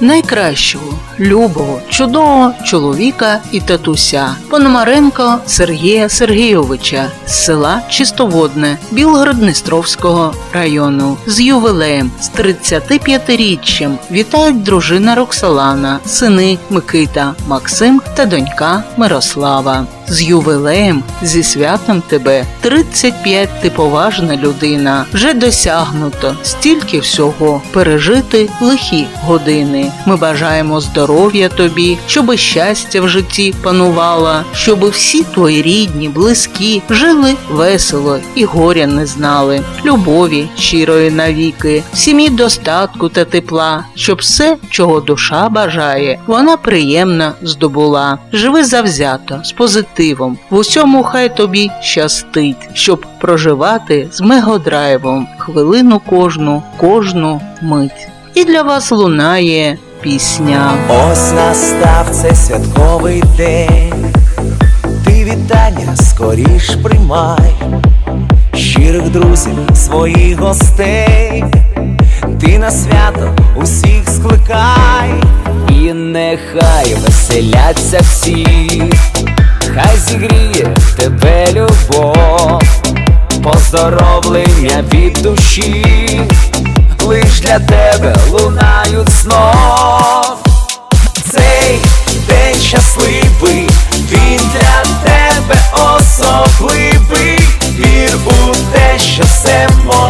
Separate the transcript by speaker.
Speaker 1: найкращого, любого, чудового чоловіка і татуся Пономаренко Сергія Сергійовича з села Чистоводне Білгород-Дністровського району з ювілеєм з 35-річчям вітають дружина Роксолана, сини Микита, Максим та донька Мирослава. З ювілеєм, зі святом тебе, 35 ти поважна людина, вже досягнуто стільки всього пережити лихі години. Ми бажаємо здоров'я тобі, щоби щастя в житті панувало, щоби всі твої рідні, близькі жили весело і горя не знали, любові щирої навіки, сім'ї достатку та тепла, щоб все, чого душа бажає, вона приємно здобула. Живи завзято, з позитивом. В усьому хай тобі щастить, щоб проживати з мегодрайвом хвилину кожну, кожну мить. І для вас лунає пісня.
Speaker 2: Ось настав цей святковий день, ти вітання скоріш приймай, щирих друзів, своїх гостей, ти на свято усіх скликай, і нехай веселяться всі, хай зігріє тебе любов, поздоровлення від душі, лиш для тебе лунають знов. Цей день щасливий, він для тебе особливий. Вір у те, що все можливо.